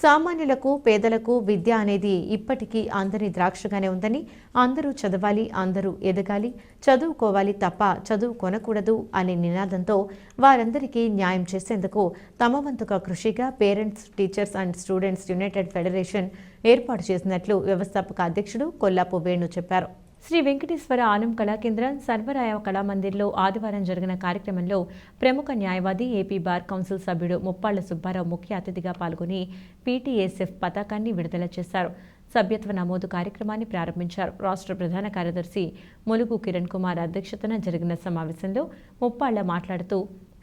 సామాన్యులకు పేదలకు విద్య అనేది ఇప్పటికీ అందరి ద్రాక్షగానే ఉందని అందరూ చదవాలి అందరూ ఎదగాలి చదువుకోవాలి తప్ప చదువు కొనకూడదు అనే నినాదంతో వారందరికీ న్యాయం చేసేందుకు తమ వంతుగా కృషిగా parents teachers and students united federation ఏర్పాటు చేసినట్లు వ్యవస్థాపక అధ్యక్షుడు కొల్లాపు వేణు చెప్పారు. శ్రీ వెంకటేశ్వర ఆనం కళాకేంద్రం సర్వరాయ కళామందిర్లో ఆదివారం జరిగిన కార్యక్రమంలో ప్రముఖ న్యాయవాది ఏపీ బార్ కౌన్సిల్ సభ్యుడు ముప్పాళ్ళ సుబ్బారావు ముఖ్య అతిథిగా పాల్గొని పీటీఎస్ఎఫ్ పతాకాన్ని విడుదల చేశారు. సభ్యత్వ నమోదు కార్యక్రమాన్ని ప్రారంభించారు. రాష్ట్ర ప్రధాన కార్యదర్శి ములుగు కిరణ్ కుమార్ అధ్యక్షతన జరిగిన సమావేశంలో ముప్పాళ్ళ మాట్లాడుతూ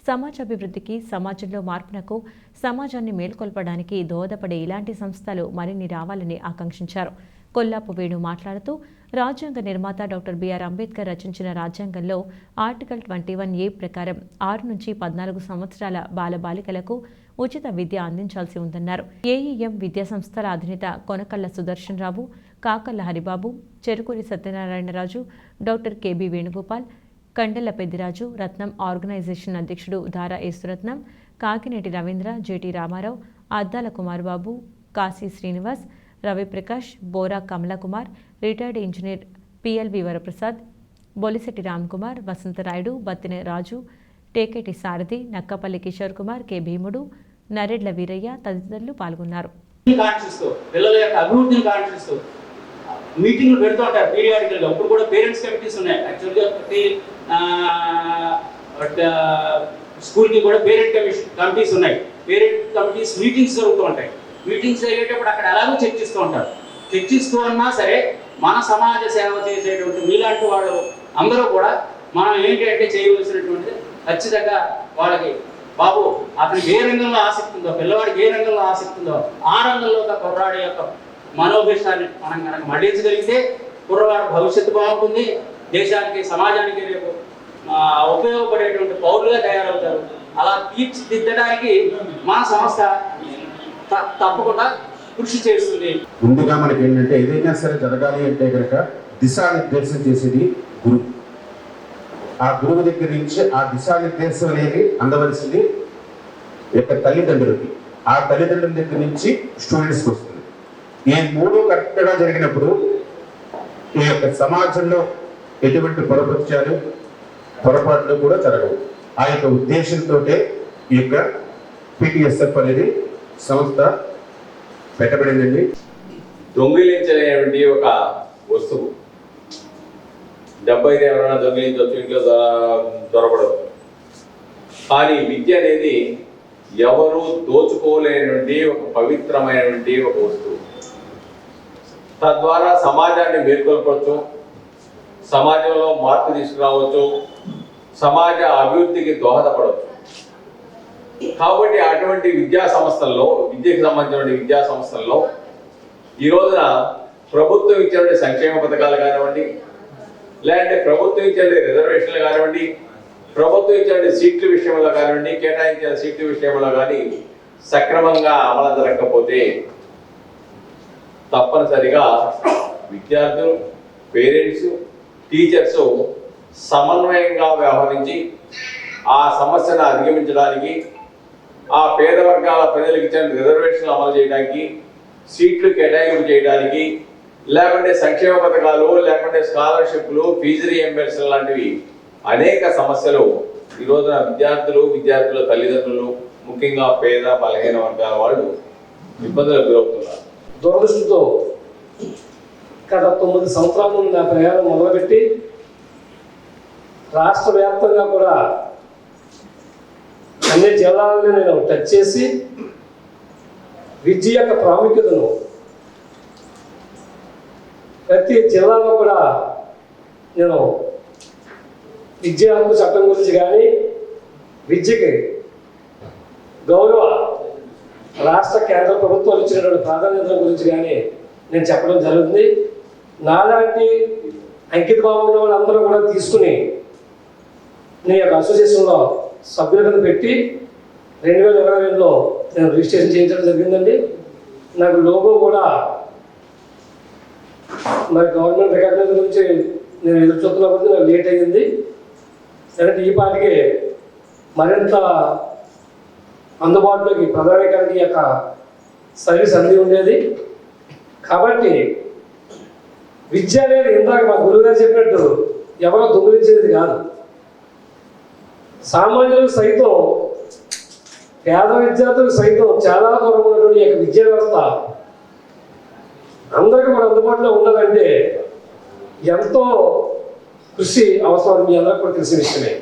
సమాజాభివృద్ధికి సమాజంలో మార్పునకు సమాజాన్ని మేల్కొల్పడానికి దోహదపడే ఇలాంటి సంస్థలు మరిన్ని రావాలని ఆకాంక్షించారు. కొల్లాపు వేణు మాట్లాడుతూ రాజ్యాంగ నిర్మాత డాక్టర్ బిఆర్ అంబేద్కర్ రచించిన రాజ్యాంగంలో ఆర్టికల్ ట్వంటీ వన్ ఏ ప్రకారం ఆరు నుంచి పద్నాలుగు సంవత్సరాల బాలబాలికలకు ఉచిత విద్య అందించాల్సి ఉందన్నారు. ఏఈఎం విద్యా సంస్థల అధినేత Konakalla Sudarshan Rao Kakalla Haribabu Cherukuri Satyanarayanaraju doctor KB Venugopal Kandela Peddiraju Ratnam organisation అధ్యక్షుడు Dara Yesuratnam Kakineti Ravindra JT Ramarao Addala Kumarbabu Kashi Srinivas Raviprakash Bora Kamalakumar retired engineer PLV Varaprasad Bolisetti Ramkumar Vasantharayudu Battina Raju Teketi Sarathi Nakkapalli Kishore Kumar K Bheemudu Naredla Veeraiah తదితరులు పాల్గొన్నారు. పిల్లల యొక్క అభివృద్ధిని కాంక్షిస్తూ మీటింగ్లు పెడుతూ ఉంటారు పీరియాడికల్గా ఇప్పుడు కూడా పేరెంట్స్ కమిటీస్ ఉన్నాయి. యాక్చువల్గా ప్రతి స్కూల్కి కూడా పేరెంట్ కమిషన్ కమిటీస్ ఉన్నాయి. పేరెంట్ కమిటీస్ మీటింగ్స్ జరుగుతూ ఉంటాయి. మీటింగ్స్ అయ్యేటప్పుడు అక్కడ ఎలాగో చర్చిస్తూ ఉంటారు. చర్చిస్తూ ఉన్నా సరే మన సమాజ సేవ చేసేటువంటి మీలాంటి వాళ్ళు అందరూ కూడా మనం ఏంటి అంటే చేయవలసినటువంటిది ఖచ్చితంగా వాళ్ళకి బాబు అతనికి ఏ రంగంలో ఆసక్తి ఉందో పిల్లవాడికి ఏ రంగంలో ఆసక్తి ఉందో ఆ రంగంలో ఒక కుర్రాడి యొక్క మనోభిష్టాన్ని మనం కనుక మళ్ళించగలిగితే కుర్రవాడు భవిష్యత్తు బాగుంటుంది. దేశానికి సమాజానికి రేపు ఉపయోగపడేటువంటి పౌరులుగా తయారవుతారు. అలా తీర్చిదిద్దడానికి మన సంస్థ తప్పకుండా కృషి చేస్తుంది. ముందుగా మనకి ఏంటంటే ఏదైనా సరే జరగాలి అంటే కనుక దిశానిర్దేశం చేసేది గురువు ఆ గురువు దగ్గర నుంచి ఆ దిశానిర్దేశం అనేది అందవలసింది. యొక్క తల్లిదండ్రులకి. ఆ తల్లిదండ్రుల దగ్గర నుంచి స్టూడెంట్స్కి వస్తుంది. ఈ మూడు కరెక్ట్గా జరిగినప్పుడు ఈ యొక్క సమాజంలో ఎటువంటి పొరపత్యాలు పొరపాట్లు కూడా జరగవు. ఆ యొక్క ఉద్దేశంతో ఈ యొక్క పిటిఎస్ఎఫ్ అనేది సంస్థ పెట్టబడిందండి. దొంగిలించలేనటువంటి ఒక వస్తువు. డెబ్బై ఎవరైనా దొంగిలించవచ్చు ఇంట్లో దొర- దొరకడదు కానీ విద్య అనేది ఎవరు దోచుకోలేనటువంటి ఒక పవిత్రమైనటువంటి ఒక వస్తువు. తద్వారా సమాజాన్ని మేల్కొల్పవచ్చు సమాజంలో మార్పు తీసుకురావచ్చు సమాజ అభివృద్ధికి దోహదపడవచ్చు కాబట్టి అటువంటి విద్యా సంస్థల్లో విద్యకు సంబంధించిన విద్యా సంస్థల్లో ఈ రోజున ప్రభుత్వం ఇచ్చినటువంటి సంక్షేమ పథకాలు కానివ్వండి లేదంటే ప్రభుత్వం ఇచ్చే రిజర్వేషన్లు కానివ్వండి ప్రభుత్వం ఇచ్చే సీట్ల విషయంలో కానివ్వండి కేటాయించిన సీట్ల విషయంలో కానీ సక్రమంగా అమలు జరగకపోతే తప్పనిసరిగా విద్యార్థులు పేరెంట్స్ టీచర్స్ సమన్వయంగా వ్యవహరించి ఆ సమస్యను అధిగమించడానికి ఆ పేద వర్గాల ప్రజలకు ఇచ్చిన రిజర్వేషన్లు అమలు చేయడానికి సీట్లు కేటాయింపు చేయడానికి లేకుంటే సంక్షేమ పథకాలు లేకుంటే స్కాలర్షిప్లు ఫీజు రియంబర్సన్ లాంటివి అనేక సమస్యలు ఈ రోజున విద్యార్థులు విద్యార్థుల తల్లిదండ్రులు ముఖ్యంగా పేద బలహీన వర్గాల వాళ్ళు ఇబ్బందులకు గురవుతున్నారు. దురదృష్టితో గత తొమ్మిది సంవత్సరాల నుండి నా ప్రయాణం మొదలుపెట్టి రాష్ట్ర వ్యాప్తంగా కూడా అన్ని జిల్లాలని నేను టచ్ చేసి విద్య యొక్క ప్రాముఖ్యతను ప్రతి జిల్లాలో కూడా నేను విద్య హక్కు చట్టం గురించి కానీ విద్యకి గౌరవ రాష్ట్ర కేంద్ర ప్రభుత్వాలు ఇచ్చినటువంటి ప్రాధాన్యతల గురించి కానీ నేను చెప్పడం జరుగుతుంది. నాలాంటి అంకిత భావం ఉన్న వాళ్ళందరూ కూడా తీసుకుని నేను యొక్క అసోసియేషన్లో సభ్యుల కింద పెట్టి రెండు వేల ఇరవై రెండులో నేను రిజిస్ట్రేషన్ చేయించడం జరిగిందండి. నాకు లోగో కూడా మరి గవర్నమెంట్ రికగ్నైజ్ గురించి నేను ఎదురు చూస్తున్నప్పుడు నాకు లేట్ అయ్యింది. అంటే ఈ పాటికి మరింత అందుబాటులోకి ప్రధానికానికి యొక్క సర్వీస్ అంది ఉండేది. కాబట్టి విద్య అనేది ఇందాక మా గురువుగారు చెప్పినట్టు ఎవరో దొంగిలించేది కాదు. సామాన్యులకు సైతం పేద విద్యార్థులకు సైతం చాలా దూరమైనటువంటి యొక్క విద్యా వ్యవస్థ అందరికీ కూడా అందుబాటులో ఉన్నదంటే ఎంతో కృషి అవసరం మీ అందరికీ కూడా తెలిసిన విషయమే.